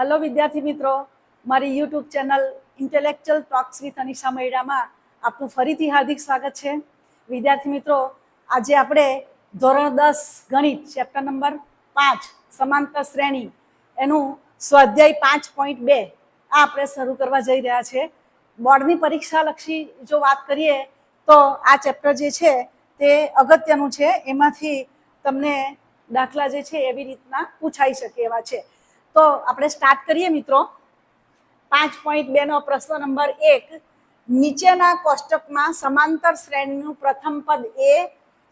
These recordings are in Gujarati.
હલો વિદ્યાર્થી મિત્રો. મારી YouTube channel intellectual talks with Anisha મૈડામાં આપનું ફરીથી હાર્દિક સ્વાગત છે. વિદ્યાર્થી મિત્રો, આજે આપણે ધોરણ દસ ગણિત ચેપ્ટર નંબર પાંચ, સમાંતર શ્રેણી, એનું સ્વાધ્યાય પાંચ પોઈન્ટ બે આ આપણે શરૂ કરવા જઈ રહ્યા છે. બોર્ડની પરીક્ષા લક્ષી જો વાત કરીએ તો આ ચેપ્ટર જે છે તે અગત્યનું છે. એમાંથી તમને દાખલા જે છે એવી રીતના પૂછાઈ શકે એવા છે. તો આપણે સ્ટાર્ટ કરીએ મિત્રો. પાંચ પોઈન્ટ બે નો પ્રશ્ન નંબર એક. નીચેના કોષ્ટકમાં સમાંતર શ્રેણીનું પ્રથમ પદ એ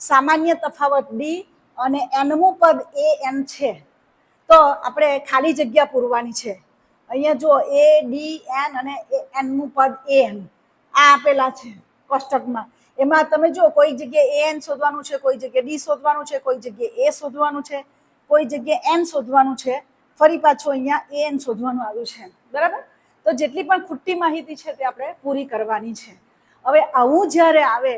સામાન્ય તફાવત ડી અને એનમું પદ એ એન છે. તો આપણે ખાલી જગ્યા પૂરવાની છે. અહીંયા જો એ ડી એન અને એનમું પદ એ એન આ આપેલા છે કોષ્ટકમાં. એમાં તમે જો કોઈ જગ્યાએ એ એન શોધવાનું છે, કોઈ જગ્યાએ ડી શોધવાનું છે, કોઈ જગ્યાએ એ શોધવાનું છે, કોઈ જગ્યાએ એન શોધવાનું છે. ફરી પાછું અહીંયા એન શોધવાનું આવ્યું છે. બરાબર? તો જેટલી પણ ખુટ્ટી માહિતી છે તે આપણે પૂરી કરવાની છે. હવે આવું જ્યારે આવે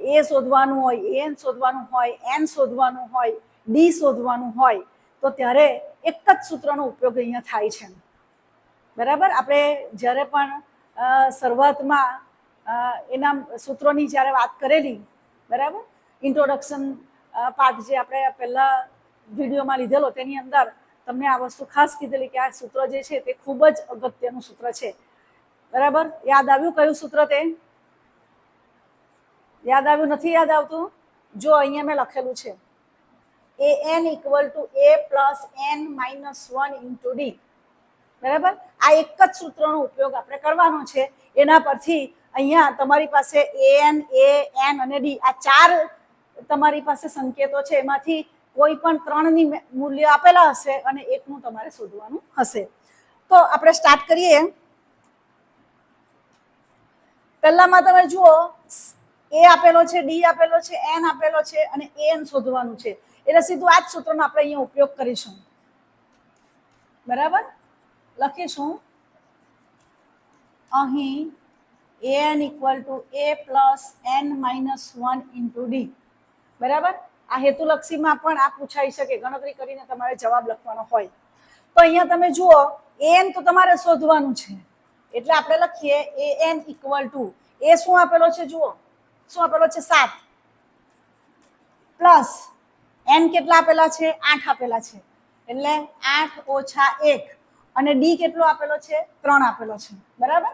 એ શોધવાનું હોય એન શોધવાનું હોય એન શોધવાનું હોય ડી શોધવાનું હોય, તો ત્યારે એક જ સૂત્રનો ઉપયોગ અહીંયા થાય છે. બરાબર? આપણે જ્યારે પણ શરૂઆતમાં એના સૂત્રોની જ્યારે વાત કરેલી, બરાબર? ઇન્ટ્રોડક્શન પાર્ટ જે આપણે પહેલાં વિડીયોમાં લીધેલો, તેની અંદર તમને આ વસ્તુ ખાસ કીધેલી કે આ સૂત્ર જે છે તે ખૂબ જ અગત્યનું સૂત્ર છે. બરાબર? યાદ આવ્યું કયું સૂત્ર તે? યાદ આવ્યું? નથી યાદ આવતું? જો અહીંયા મેં લખેલું છે. A n equal to a plus n minus one into d બરાબર? આ એક જ સૂત્રનો ઉપયોગ આપણે કરવાનો છે. એના પરથી અહીંયા તમારી પાસે એ એન એ એન અને ડી આ ચાર તમારી પાસે સંકેતો છે. એમાંથી કોઈ પણ ત્રણની મૂલ્ય આપેલા હશે અને એકનું તમારે શોધવાનું હશે. તો આપણે સ્ટાર્ટ કરીએ. પહેલામાં તમે જુઓ, એ આપેલો છે, ડી આપેલો છે, એન આપેલો છે અને એન શોધવાનું છે. એટલે સીધું આ જ સૂત્રનો આપણે અહીંયા ઉપયોગ કરીશું. બરાબર? લખીશું. અહીં n equal to a plus n minus one into d. બરાબર? આ હેતુલક્ષીમાં પણ આ પૂછાઈ શકે, ગણતરી કરીને તમારે જવાબ લખવાનો હોય. તો અહીંયા તમે જુઓ, એન તો તમારે શોધવાનું છે. એટલે આપણે લખીએ એ એન ઇક્વલ ટુ. એ શું આપેલો છે જુઓ. શું આપેલો છે? સાત. પ્લસ એન કેટલા આપેલા છે? આઠ આપેલા છે. એટલે આઠ ઓછા એક. અને ડી કેટલો આપેલો છે? ત્રણ આપેલો છે. બરાબર?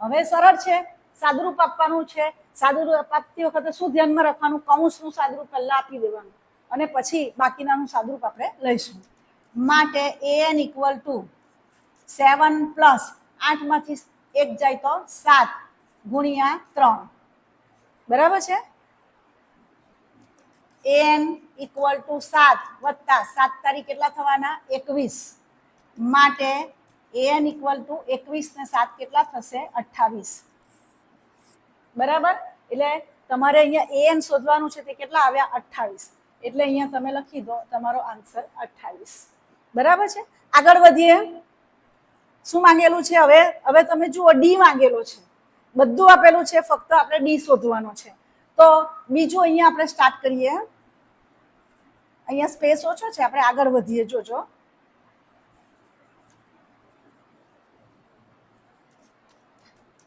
હવે સરળ છે. સાદુરૂપ આપવાનું છે. સાદુરૂપ આપતી વખતે શું ધ્યાનમાં રાખવાનું? કૌંસનું સાદુરૂપ પહેલાં આપી દેવાનું. અને પછી બાકીનાનું સાદુરૂપ આપણે લઈશું. માટે a n equal to seven plus આઠમાંથી એક જાય તો સાત ગુણ્યા ત્રણ. બરાબર છે? એન ઇક્વલ ટુ સાત વત્તા સાત તારીખ કેટલા થવાના? એકવીસ. માટે એન ઇક્વલ ટુ એકવીસ ને સાત કેટલા થશે? અઠ્ઠાવીસ. બરાબર? એટલે તમારે અહીંયા એએન શોધવાનું છે તે કેટલા આવ્યા? અઠ્ઠાવીસ. એટલે અહીંયા તમે લખી દો તમારો આન્સર અઠ્ઠાવીસ. બરાબર છે? આગળ વધીએ. શું માંગેલું છે હવે? હવે તમે જુઓ ડી માંગેલો છે. બધું આપેલું છે, ફક્ત આપણે ડી શોધવાનો છે. તો બીજું અહીંયા આપણે સ્ટાર્ટ કરીએ. અહીંયા સ્પેસ ઓછો છે, આપણે આગળ વધીએ. જોજો.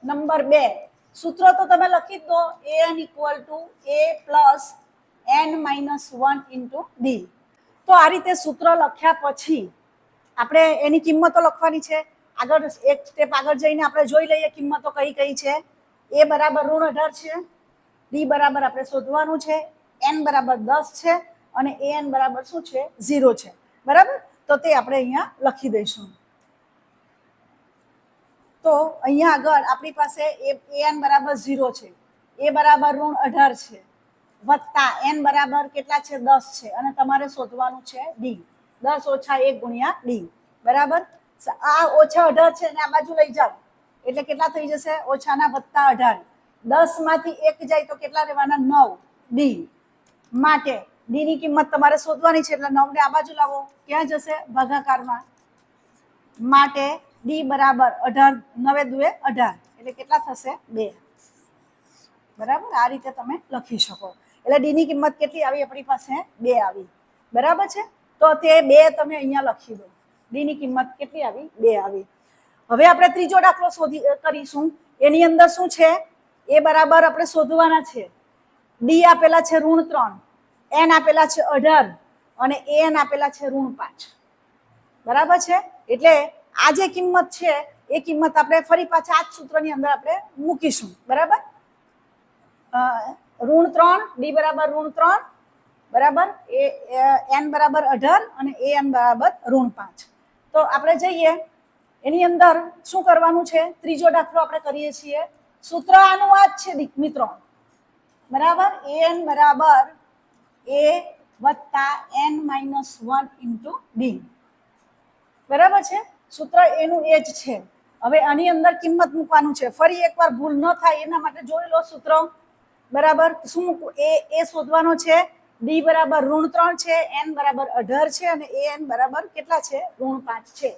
નંબર બે. સૂત્ર તો તમે લખી દો. A n equal to a plus n minus one into d તો આ રીતે સૂત્ર લખ્યા પછી આપણે એની કિંમતો લખવાની છે. આગળ એક સ્ટેપ આગળ જઈને આપણે જોઈ લઈએ કિંમતો કઈ કઈ છે. એ બરાબર ઋણ અઢાર છે. ડી બરાબર આપણે શોધવાનું છે. એન બરાબર દસ છે. અને એ એન બરાબર શું છે? ઝીરો છે. બરાબર? તો તે આપણે અહીંયા લખી દઈશું. તો અહીંયા આગળ આપણી પાસે એ એન બરાબર ઝીરો છે. એ બરાબર ઋણ અઢાર છે. વત્તા એન બરાબર કેટલા છે? દસ છે. અને તમારે શોધવાનું છે ડી દસ ઓછા એક ગુણ્યા ડી બરાબર? આ ઓછા અઢાર છે અને આ બાજુ લઈ જાઓ. એટલે કેટલા થઈ જશે? ઓછાના વત્તા અઢાર. દસમાંથી એક જાય તો કેટલા રહેવાના? નવ. ડી માટે ડી ની કિંમત તમારે શોધવાની છે. એટલે નવ ને આ બાજુ લાવો. ક્યાં જશે? ભાગાકારમાં. માટે ડી બરાબર અઢાર, નવે દુએ અઢાર. એટલે કેટલા થશે? બે. બરાબર? આ રીતે તમે લખી શકો. એટલે ડી ની કિંમત કેટલી આવી? આપણી પાસે બે આવી. બરાબર છે? તો તે બે તમે અહીંયા લખી દો. ડી ની કિંમત કેટલી આવી? બે આવી. હવે આપણે ત્રીજો દાખલો શોધી કરીશું. એની અંદર શું છે? એ બરાબર આપણે શોધવાના છે. ડી આપેલા છે ઋણ ત્રણ. એન આપેલા છે અઢાર. અને એન આપેલા છે ઋણ પાંચ. બરાબર છે? એટલે આ જે કિંમત છે, એ કિંમત આપણે ફરી પાછા આ જ સૂત્રની અંદર આપણે મૂકીશું. બરાબર? ઋણ ત્રણ ડી બરાબર ઋણ ત્રણ, બરાબર? એ એન બરાબર અઢાર અને એ એન બરાબર ઋણ પાંચ. તો આપણે જઈએ. એની અંદર શું કરવાનું છે? ત્રીજો દાખલો આપણે કરીએ છીએ. સૂત્ર આનું આ જ છે મિત્રો. બરાબર? એ એન બરાબર એ વત્તા n minus one into d બરાબર છે? સૂત્ર એનું એ જ છે. હવે આની અંદર કિંમત મૂકવાનું છે. ફરી એકવાર ભૂલ ન થાય એના માટે જોઈ લો સૂત્ર. બરાબર? શું એ એ શોધવાનો છે. ડી બરાબર ઋણ ત્રણ છે. એન બરાબર અઢાર છે અને એ એન બરાબર કેટલા છે? ઋણ પાંચ છે.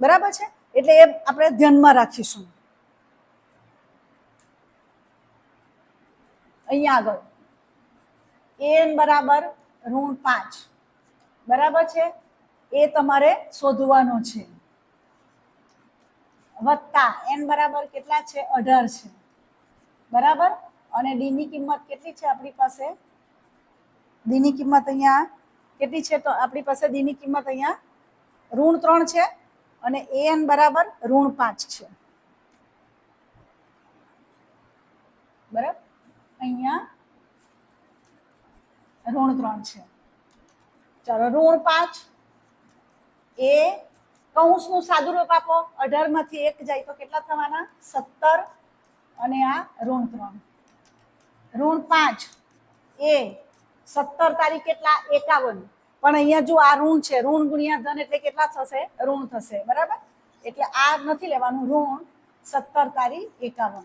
બરાબર છે? એટલે એ આપણે ધ્યાનમાં રાખીશું. અહીંયા આગળ. એન બરાબર ઋણ પાંચ. બરાબર છે? એ તમારે શોધવાનો છે. વત્તા. એન બરાબર કેટલા છે? અઢાર છે. બરાબર? અને ડીની કિંમત કેટલી છે આપણી પાસે? દીની કિંમત અહીંયા કેટલી છે? તો આપણી પાસે દીની કિંમત અહીંયા ઋણ ત્રણ છે અને એ એન બરાબર ઋણ પાંચ છે. બરાબર? અહીંયા ઋણ ત્રણ છે. ચાલો, ઋણ પાંચ, એ કૌંસનું સાદુરૂપ આપો. અઢારમાંથી એક જાય તો કેટલા થવાના? સત્તર અને આ ઋણ ત્રણ. ઋણ પાંચ. એ સત્તર તારીખ કેટલા? એકાવન. પણ અહીંયા જો આ ઋણ છે, ઋણ ગુણ્યા ધન એટલે કેટલા થશે? ઋણ થશે. બરાબર? એટલે આ નથી લેવાનું. ઋણ સત્તર તારીખ એકાવન.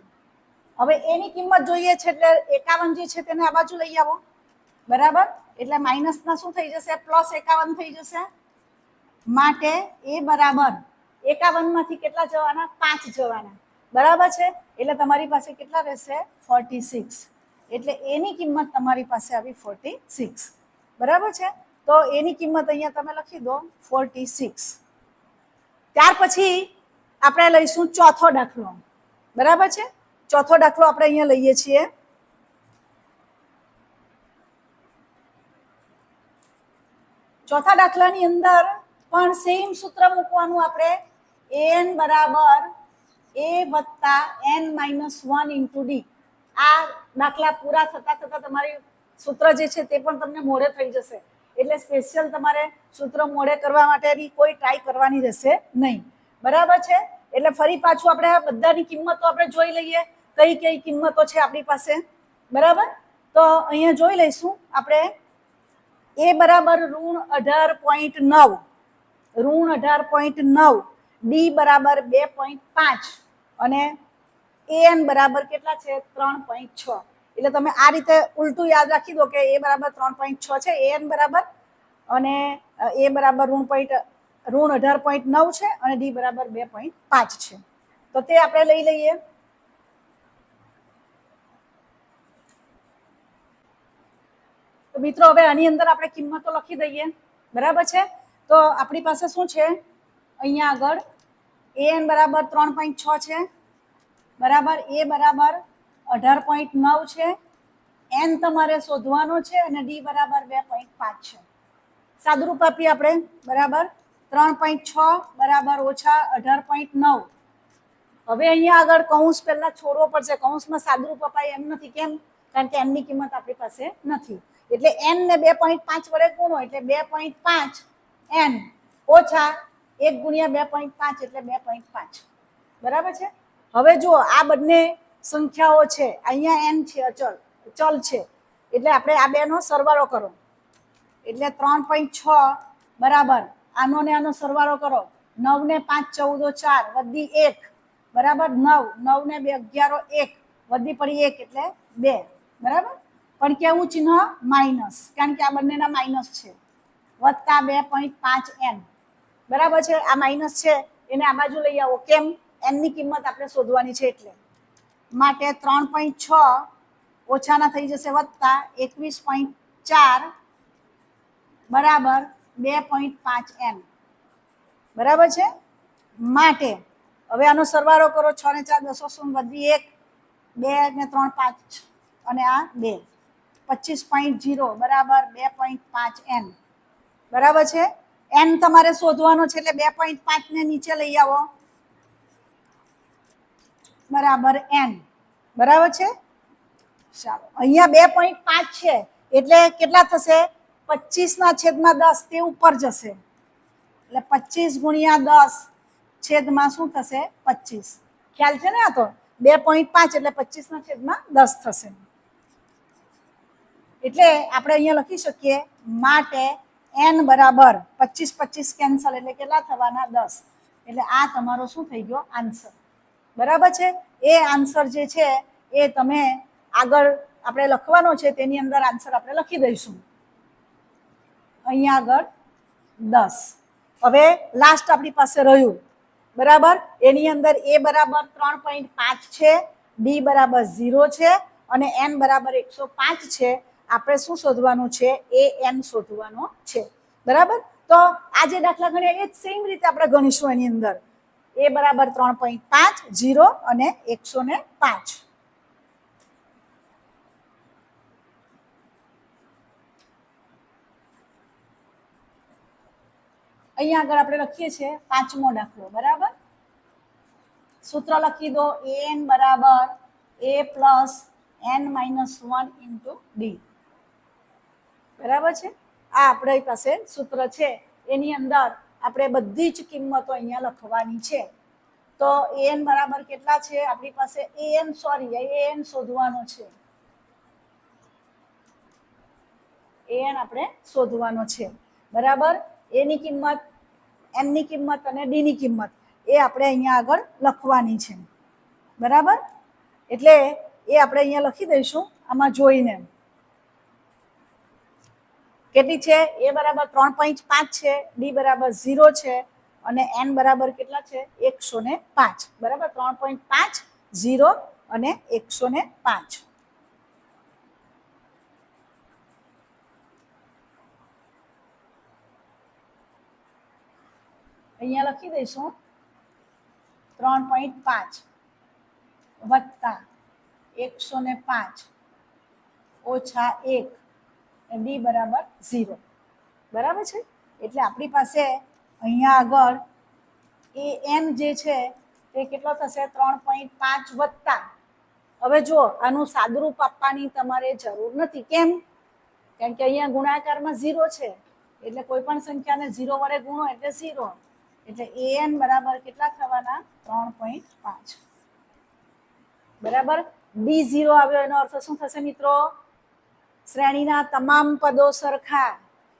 હવે એની કિંમત જોઈએ છે એટલે એકાવન જે છે તેને આ બાજુ લઈ આવો. બરાબર? એટલે માઇનસના શું થઈ જશે? પ્લસ એકાવન થઈ જશે. માટે એ બરાબર એકાવનમાંથી કેટલા જવાના? પાંચ જવાના. બરાબર છે? એટલે તમારી પાસે કેટલા રહેશે? ફોર્ટી સિક્સ એટલે એની કિંમત તમારી પાસે આવી ફોર્ટી સિક્સ બરાબર છે? તો એની કિંમત અહીંયા તમે લખી દો ફોર્ટી સિક્સ ત્યાર પછી આપણે લઈશું ચોથો દાખલો. બરાબર છે? ચોથો દાખલો આપણે અહીંયા લઈએ છીએ. ચોથા દાખલાની અંદર પણ સેમ સૂત્ર મૂકવાનું આપણે એન બરાબર એ વત્તા n minus one into d આ દાખલા પૂરા થતા થતા તમારી સૂત્ર જે છે તે પણ તમને મોડે થઈ જશે. એટલે સ્પેશિયલ તમારે સૂત્ર મોડે કરવા માટેની કોઈ ટ્રાય કરવાની રહેશે નહીં. બરાબર છે? એટલે ફરી પાછું આપણે આ બધાની કિંમતો આપણે જોઈ લઈએ. કઈ કઈ કિંમતો છે આપણી પાસે? બરાબર? તો અહીંયા જોઈ લઈશું આપણે. એ બરાબર ઋણ અઢાર પોઈન્ટ નવ. ઋણ અઢાર પોઈન્ટ નવ ડી બરાબર બે પોઈન્ટ પાંચ અને એન બરાબર કેટલા છે? ત્રણ પોઈન્ટ છ. એટલે તમે આ રીતે ઉલટું યાદ રાખી દો કે એ બરાબર ત્રણ પોઈન્ટ છ છે એન બરાબર અને એ બરાબર ઋણ પોઈન્ટ, ઋણ અઢાર પોઈન્ટ નવ છે અને ડી બરાબર બે પોઈન્ટ પાંચ છે. તો તે આપણે લઈ લઈએ. તો મિત્રો, હવે આની અંદર આપણે કિંમતો લખી દઈએ. બરાબર છે? તો આપણી પાસે શું છે? અહીંયા આગળ એ એન બરાબર ત્રણ પોઈન્ટ છ છે. બરાબર એ બરાબર અઢાર પોઈન્ટ નવ છે. એન તમારે શોધવાનો છે અને ડી બરાબર બે પોઈન્ટ પાંચ છે. સાદુરૂપ આપીએ આપણે. બરાબર? ત્રણ પોઈન્ટ છ બરાબર ઓછા અઢાર પોઈન્ટ નવ. હવે અહીંયા આગળ કૌંસ પહેલા છોડવો પડશે. કૌંસમાં સાદુરૂપ અપાય એમ નથી. કેમ? કારણ કે એમની કિંમત આપણી પાસે નથી. એટલે એન ને બે પોઈન્ટ પાંચ વડે ગુણો. એટલે બે પોઈન્ટ પાંચ એન ઓછા એક ગુણ્યા બે પોઈન્ટ પાંચ એટલે બે પોઈન્ટ પાંચ. બરાબર છે? હવે જુઓ આ બંને સંખ્યાઓ છે, અહીંયા એન છે, અચલ, ચલ છે, એટલે આપણે આ બેનો સરવાળો કરો. એટલે ત્રણ પોઈન્ટ છ, બરાબર. આનો ને આનો સરવાળો કરો. નવ ને પાંચ, ચૌદો, ચાર, વધી એક. બરાબર? નવ નવ ને બે, અગિયારો, એક. વધી પડી એક એટલે બે. બરાબર? પણ કેવું ચિહ્ન? માઇનસ. કારણ કે આ બંનેના માઇનસ છે. વત્તા બે પોઈન્ટ પાંચ એન બરાબર છે? આ માઇનસ છે. એને આ બાજુ લઈ આવો. કેમ? એનની કિંમત આપણે શોધવાની છે એટલે. માટે ત્રણ પોઈન્ટ છ ઓછાના થઈ જશે વત્તા એકવીસ પોઈન્ટ ચાર બરાબર બે પોઈન્ટ પાંચ એન બરાબર છે? માટે હવે આનો સરવાળો કરો. છ ને ચાર, દસો, શૂન્ય વધી એક, બે ને ત્રણ, પાંચ અને આ બે. પચીસ પોઈન્ટ જીરો બરાબર બે પોઈન્ટ પાંચ એન બરાબર છે? એન તમારે શોધવાનો છે એટલે બે પોઈન્ટ પાંચ ને નીચે લઈ આવો. બરાબર એન બરાબર છે? ચાલો, અહીંયા બે પોઈન્ટ પાંચ છે, એટલે કેટલા થશે? પચીસ ના છેદમાં દસ, તે ઉપર જશે. એટલે પચીસ ગુણ્યા દસ છેદમાં શું થશે? પચીસ. ખ્યાલ છે ને આ તો? બે પોઈન્ટ પાંચ એટલે પચીસ ના છેદમાં દસ થશે. એટલે આપણે અહીંયા લખી શકીએ, માટે એન બરાબર પચીસ પચીસ કેન્સલ એટલે કેટલા થવાના? દસ. એટલે આ તમારો શું થઈ ગયો? આન્સર બરાબર છે? એ આન્સર જે છે, એ તમે આગળ આપણે લખવાનો છે, તેની અંદર આન્સર આપણે લખી દઈશું. અહીંયા આગળ દસ. હવે લાસ્ટ આપણી પાસે રહ્યું. બરાબર? એની અંદર એ બરાબર ત્રણ પોઈન્ટ પાંચ છે ડી બરાબર ઝીરો છે અને એન બરાબર એકસો પાંચ છે. આપણે શું શોધવાનું છે? એ એન શોધવાનો છે. બરાબર? તો આ જે દાખલા ગણ્યા એ જ સેમ રીતે આપણે ગણીશું એની અંદર. એ બરાબર ત્રણ પોઈન્ટ પાંચ જીરો અને એકસો ને પાંચ. અહીંયા આગળ આપણે લખીએ છીએ પાંચમો દાખલો. બરાબર? સૂત્ર લખી દો. એન બરાબર a plus n minus one into d બરાબર છે? આ આપણી પાસે સૂત્ર છે. એની અંદર આપણે બધી જ કિંમતો અહીંયા લખવાની છે. તો એન બરાબર કેટલા છે? આપણી પાસે એન, સોરી એન શોધવાનો છે. એન આપણે શોધવાનો છે. બરાબર? એની કિંમત એમની કિંમત અને ડીની કિંમત એ આપણે અહીંયા આગળ લખવાની છે. બરાબર? એટલે એ આપણે અહીંયા લખી દઈશું આમાં જોઈને. કેટલી છે? એ બરાબર ત્રણ પોઈન્ટ પાંચ છે ડી બરાબર ઝીરો છે અને એન બરાબર કેટલા છે? એકસો ને પાંચ. બરાબર? ત્રણ પોઈન્ટ પાંચ, ઝીરો અને એકસો ને પાંચ. અહીંયા લખી દઈશું. ત્રણ પોઈન્ટ પાંચ વત્તા એકસો ને પાંચ ઓછા એક ડી બરાબર ઝીરો બરાબર છે? એટલે આપણી પાસે અહીંયા આગળ એ એમ જે છે તે કેટલો થશે? ત્રણ પોઈન્ટ પાંચ વત્તા. હવે જો આનું સાદુરૂપ આપવાની તમારે જરૂર નથી. કેમ? કારણ કે અહીંયા ગુણાકારમાં ઝીરો છે. એટલે કોઈ પણ સંખ્યાને ઝીરો વડે ગુણો એટલે ઝીરો એટલે એ એન બરાબર કેટલા થવાના? ત્રણ પોઈન્ટ પાંચ. બરાબર? ડી ઝીરો આવ્યો, એનો અર્થ શું થશે મિત્રો? શ્રેણીના તમામ પદો સરખા.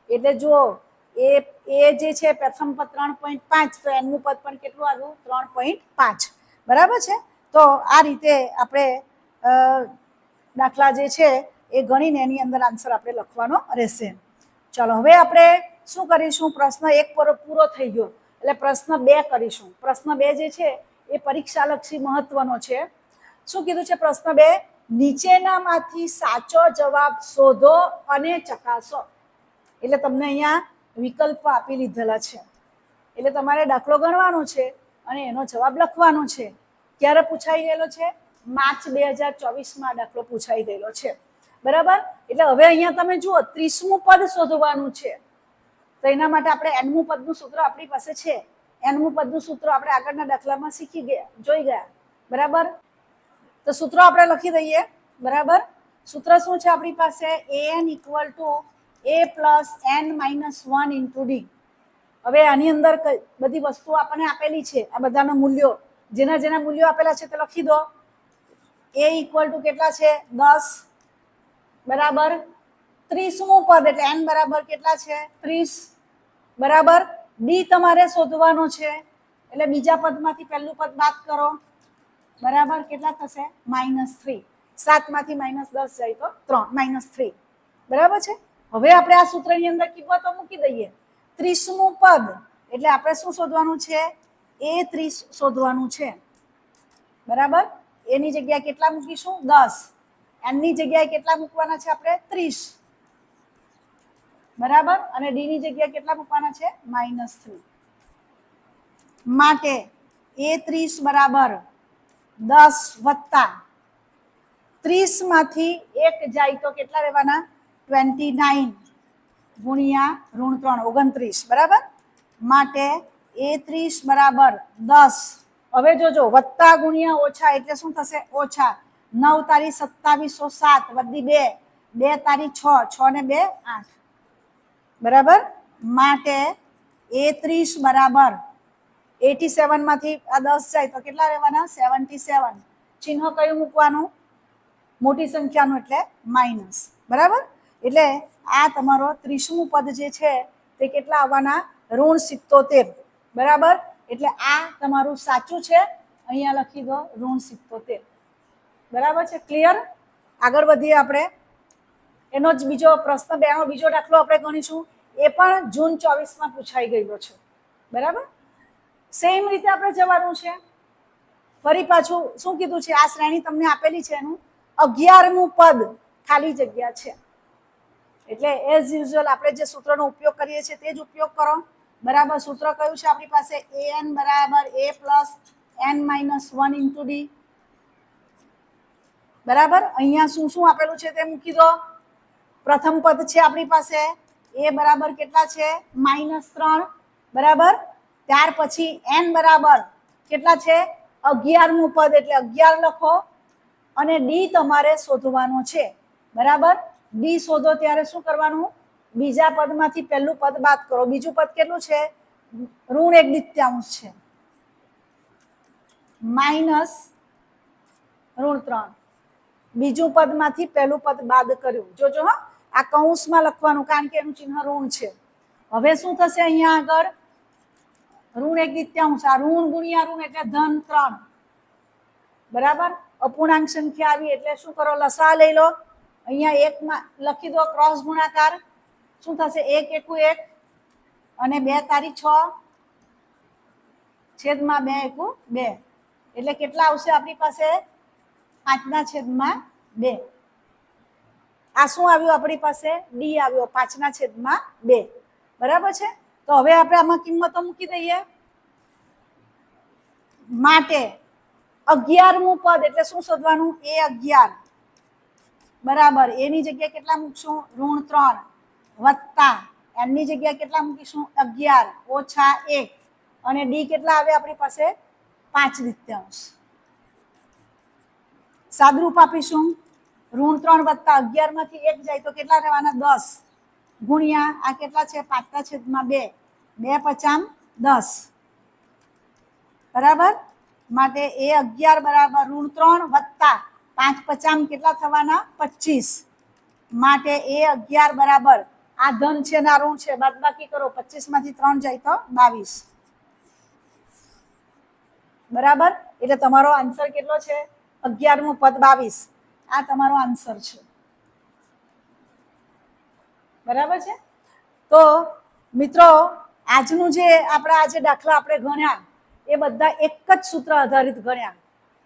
એટલે જો એ એ જે છે, પ્રથમ પદ ત્રણ પોઈન્ટ પાંચ, તો એમનું પદ પણ કેટલું આવ્યું? ત્રણ પોઈન્ટ પાંચ. બરાબર છે? તો આ રીતે આપણે દાખલા જે છે, એ ગણીને એની અંદર આન્સર આપણે લખવાનો રહેશે. ચલો, હવે આપણે શું કરીશું? પ્રશ્ન એક પૂરો થઈ ગયો. એટલે પ્રશ્ન બે કરીશું. પ્રશ્ન બે જે છે, એ પરીક્ષાલક્ષી મહત્વનો છે. શું કીધું છે પ્રશ્ન બે? નીચેનામાંથી સાચો જવાબ શોધો અને ચકાસો. એટલે તમને અહીંયા વિકલ્પ આપી લીધેલા છે. એટલે તમારે દાખલો ગણવાનો છે અને એનો જવાબ લખવાનો છે. ક્યારે પૂછાઈ ગયેલો છે? માર્ચ બે હજાર ચોવીસમાં દાખલો પૂછાઈ ગયેલો છે. બરાબર? એટલે હવે અહીંયા તમે જુઓ, ત્રીસમું પદ શોધવાનું છે. તો એના માટે આપણે એનમું પદનું સૂત્ર આપણી પાસે છે. એનમું પદનું સૂત્ર આપણે આગળના દાખલામાં શીખી ગયા, જોઈ ગયા. બરાબર? તો સૂત્રો આપણે લખી દઈએ. બરાબર? સૂત્ર શું છે આપણી પાસે? A n equal to a plus n minus one into d હવે આની અંદર બધી વસ્તુઓ આપણને આપેલી છે. આ બધાના મૂલ્યો. જેના જેના મૂલ્યો આપેલા છે તે લખી દો. એ ઇક્વલ ટુ કેટલા છે? દસ. બરાબર? ત્રીસમું પદ એટલે એન બરાબર કેટલા છે? ત્રીસ. બરાબર? ડી તમારે શોધવાનો છે. એટલે બીજા પદમાંથી પહેલું પદ બાદ કરો. બરાબર કેટલા થશે? Minus three. સાતમાંથી માઇનસ દસ જાય તો ત્રણ. Minus three. બરાબર છે? હવે આપણે આ સૂત્રની અંદર કિંમતો મૂકી દઈએ. ત્રીસમું પદ. એટલે આપણે શું શોધવાનું છે? એ ત્રીસ શોધવાનું છે. બરાબર? એની જગ્યાએ કેટલા મૂકીશું? દસ. એમની જગ્યાએ કેટલા મૂકવાના છે આપણે? ત્રીસ. બરાબર? અને ડી ની જગ્યાએ કેટલા મૂકવાના છે? Minus three. માટે એ ત્રીસ બરાબર. દસ વત્તા ત્રીસમાંથી એક જાય તો કેટલા રહેવાના ટ્વેન્ટી નાઇન ગુણ્યા ઋણ ત્રણ ઓગણત્રીસ બરાબર માટે એ ત્રીસ બરાબર દસ હવે જોજો, વત્તા ગુણ્યા ઓછા એટલે શું થશે? ઓછા નવ તારીખ સત્તાવીસો સાત વધી બે બે તારીખ છ છ ને બે આઠ. બરાબર? માટે એ ત્રીસ બરાબર એટી સેવનમાંથી આ દસ જાય તો કેટલા રહેવાના? Seventy seven. ચિહ્ન કયું મૂકવાનું? મોટી સંખ્યાનું એટલે માઇનસ બરાબર? એટલે આ તમારો ત્રીસમું પદ જે છે તે કેટલા આવવાના? ઋણ સિત્તોતેર. બરાબર? એટલે આ તમારું સાચું છે. અહીંયા લખી દો ઋણ સિત્તોતેર. બરાબર છે? ક્લિયર આગળ વધીએ આપણે. એનો જ બીજો પ્રશ્ન, બેનો બીજો દાખલો આપણે ગણીશું. એ પણ જૂન ચોવીસમાં પૂછાઈ ગયેલો છે. બરાબર? સેમ રીતે આપણે જવાનું છે. ફરી પાછું શું કીધું છે? આ શ્રેણી તમને આપેલી છે એનું. અગિયારમું પદ ખાલી જગ્યા છે. એટલે એઝ યુઝ્યુઅલ આપણે જે સૂત્રનો ઉપયોગ કરીએ છીએ તે જ ઉપયોગ કરો. બરાબર સૂત્ર કયું છે આપણી પાસે? એ એન બરાબર a plus n minus one into d બરાબર? અહીંયા શું શું આપેલું છે તે મૂકી દો. પ્રથમ પદ છે આપણી પાસે. એ બરાબર કેટલા છે? માઇનસ ત્રણ. બરાબર? ત્યાર પછી એન બરાબર કેટલા છે? અગિયારમું પદ એટલે અગિયાર લખો અને ડી તમારે શોધવાનો છે. બરાબર? ડી શોધો ત્યારે શું કરવાનું? બીજા પદમાંથી પહેલું પદ બાદ કરો. બીજું પદ કેટલું છે? ઋણ એક દિત્યાંશ છે. માઇનસ ઋણ ત્રણ. બીજું પદમાંથી પહેલું પદ બાદ કર્યું. જોજો હા, આ કૌંસમાં લખવાનું કારણ કે એનું ચિહ્ન ઋણ છે. હવે શું થશે અહીંયા આગળ? ઋણ એક દિત્યાંશ આ ઋણ ગુણ્યા ઋણ એટલે ધન ત્રણ. બરાબર? અપૂર્ણાંક સંખ્યા આવી એટલે શું કરો? લસા લઈ લો. અહીંયા એકમાં લખી દો ક્રોસ ગુણાકાર. શું થશે? એક, એકુ એક. અને બે તારીખ છ. છેદમાં બે એકુ બે. એટલે કેટલા આવશે આપણી પાસે? પાંચના છેદમાં બે. આ શું આવ્યું આપણી પાસે? ડી આવ્યો પાંચના છેદમાં બે. બરાબર છે? તો હવે આપણે આમાં કિંમતો મૂકી દઈએ. માટે અગિયારમું પદ એટલે શું શોધવાનું? એ અગિયાર. બરાબર. એની જગ્યાએ કેટલા મૂકશું? ઋણ ત્રણ વત્તા. એમની જગ્યાએ કેટલા મૂકીશું? અગિયાર. ઓછા એક. અને ડી કેટલા આવે આપણી પાસે? પાંચ દ્વિતીયાંશ. સાદરૂપ આપીશું. ઋણ ત્રણ વત્તા અગિયારમાંથી એક જાય તો કેટલા રહેવાના? દસ. ગુણ્યા, આ કેટલા છે? પાંચના છેદમાં બે. બે પચામ દસ. બરાબર? માટે એ અગિયાર બરાબર ઋણ ત્રણ વત્તા પાંચ પચામ કેટલા થવાના? પચીસ. માટે એ અગિયાર બરાબર આ ધન છે ના ઋણ છે બાદ બાકી કરો, પચીસમાંથી ત્રણ જાય તો બાવીસ. બરાબર? એટલે તમારો આન્સર કેટલો છે? અગિયારમું પદ બાવીસ. આ તમારો આન્સર છે. બરાબર છે? તો મિત્રો, આજનું જે આપણા આજે દાખલા આપણે ગણ્યા, એ બધા એક જ સૂત્ર આધારિત ગણ્યા.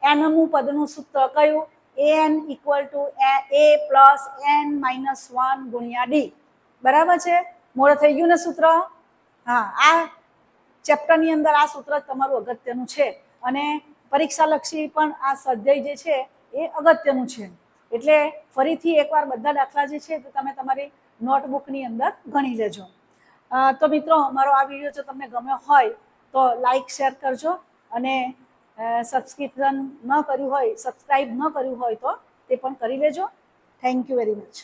એનમું પદનું સૂત્ર કયું? N equal to a plus n minus one ગુણ્યા ડી. બરાબર છે? મોડે થઈ ગયું ને સૂત્ર? હા, આ ચેપ્ટરની અંદર આ સૂત્ર તમારું અગત્યનું છે. અને પરીક્ષાલક્ષી પણ આ સ્વાધ્યાય જે છે, એ અગત્યનું છે. એટલે ફરીથી એકવાર બધા દાખલા જે છે, તે તમે તમારી નોટબુકની અંદર ગણી લેજો. તો મિત્રો, મારો આ વીડિયો જો તમને ગમ્યો હોય, તો લાઈક, શેર કરજો અને સબસ્ક્રિપ્શન ન કર્યું હોય સબસ્ક્રાઈબ ન કર્યું હોય તો તે પણ કરી લેજો. Thank you very much